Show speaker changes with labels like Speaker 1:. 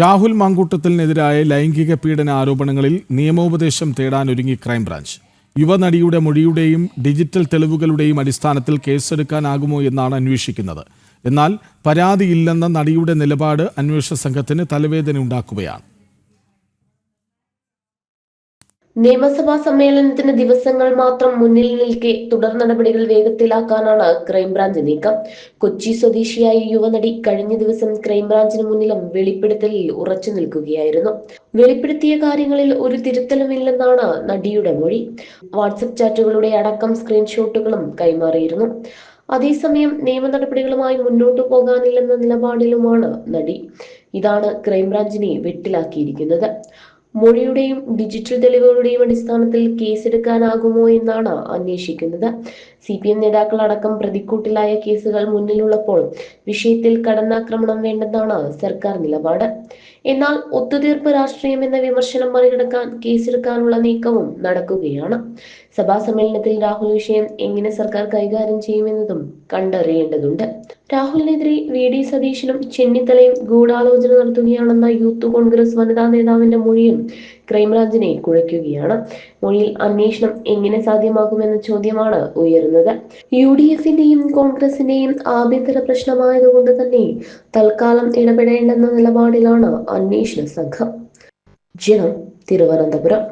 Speaker 1: രാഹുൽ മാങ്കൂട്ടത്തിനെതിരായ ലൈംഗിക പീഡന ആരോപണങ്ങളിൽ നിയമോപദേശം തേടാനൊരുങ്ങി ക്രൈംബ്രാഞ്ച്. യുവനടിയുടെ മൊഴിയുടെയും ഡിജിറ്റൽ തെളിവുകളുടെയും അടിസ്ഥാനത്തിൽ കേസെടുക്കാനാകുമോ എന്നാണ് അന്വേഷിക്കുന്നത്. എന്നാൽ പരാതിയില്ലെന്ന നടിയുടെ നിലപാട് അന്വേഷണ സംഘത്തിന് തലവേദന ഉണ്ടാക്കുകയാണ്
Speaker 2: നിയമസഭാ സമ്മേളനത്തിന് ദിവസങ്ങൾ മാത്രം മുന്നിൽ നിൽക്കെ തുടർ നടപടികൾ വേഗത്തിലാക്കാനാണ് ക്രൈംബ്രാഞ്ച് നീക്കം. കൊച്ചി സ്വദേശിയായ യുവനടി കഴിഞ്ഞ ദിവസം ക്രൈംബ്രാഞ്ചിന് മുന്നിലും വെളിപ്പെടുത്തലിൽ ഉറച്ചു നിൽക്കുകയായിരുന്നു. വെളിപ്പെടുത്തിയ കാര്യങ്ങളിൽ ഒരു തിരുത്തലുമില്ലെന്നാണ് നടിയുടെ മൊഴി. വാട്സപ്പ് ചാറ്റുകളുടെ അടക്കം സ്ക്രീൻഷോട്ടുകളും കൈമാറിയിരുന്നു. അതേസമയം നിയമ നടപടികളുമായി മുന്നോട്ടു പോകാനില്ലെന്ന നിലപാടിലുമാണ് നടി. ഇതാണ് ക്രൈംബ്രാഞ്ചിനെ വെട്ടിലാക്കിയിരിക്കുന്നത്. മൊഴിയുടെയും ഡിജിറ്റൽ തെളിവുകളുടെയും അടിസ്ഥാനത്തിൽ കേസെടുക്കാനാകുമോ എന്നാണ് അന്വേഷിക്കുന്നത്. സി പി എം നേതാക്കൾ അടക്കം പ്രതിക്കൂട്ടിലായ കേസുകൾ മുന്നിലുള്ളപ്പോൾ വിഷയത്തിൽ കടന്നാക്രമണം വേണ്ടെന്നാണ് സർക്കാർ നിലപാട്. എന്നാൽ ഒത്തുതീർപ്പ് രാഷ്ട്രീയം എന്ന വിമർശനം മറികടക്കാൻ കേസെടുക്കാനുള്ള നീക്കവും നടക്കുകയാണ്. സഭാ സമ്മേളനത്തിൽ രാഹുൽ വിഷയം എങ്ങനെ സർക്കാർ കൈകാര്യം ചെയ്യുമെന്നതും കണ്ടറിയേണ്ടതുണ്ട്. രാഹുലിനെതിരെ വി ഡി സതീശനും ചെന്നിത്തലയും ഗൂഢാലോചന നടത്തുകയാണെന്ന യൂത്ത് കോൺഗ്രസ് വനിതാ നേതാവിന്റെ മൊഴിയും ക്രൈംബ്രാഞ്ചിനെ കുഴയ്ക്കുകയാണ്. മൊഴിയിൽ അന്വേഷണം എങ്ങനെ സാധ്യമാകുമെന്ന ചോദ്യമാണ് ഉയരുന്നത്. യു ഡി എഫിന്റെയും കോൺഗ്രസിന്റെയും ആഭ്യന്തര പ്രശ്നമായതുകൊണ്ട് തന്നെ തൽക്കാലം ഇടപെടേണ്ടെന്ന നിലപാടിലാണ് അന്വേഷണ സംഘം. ജനം തിരുവനന്തപുരം.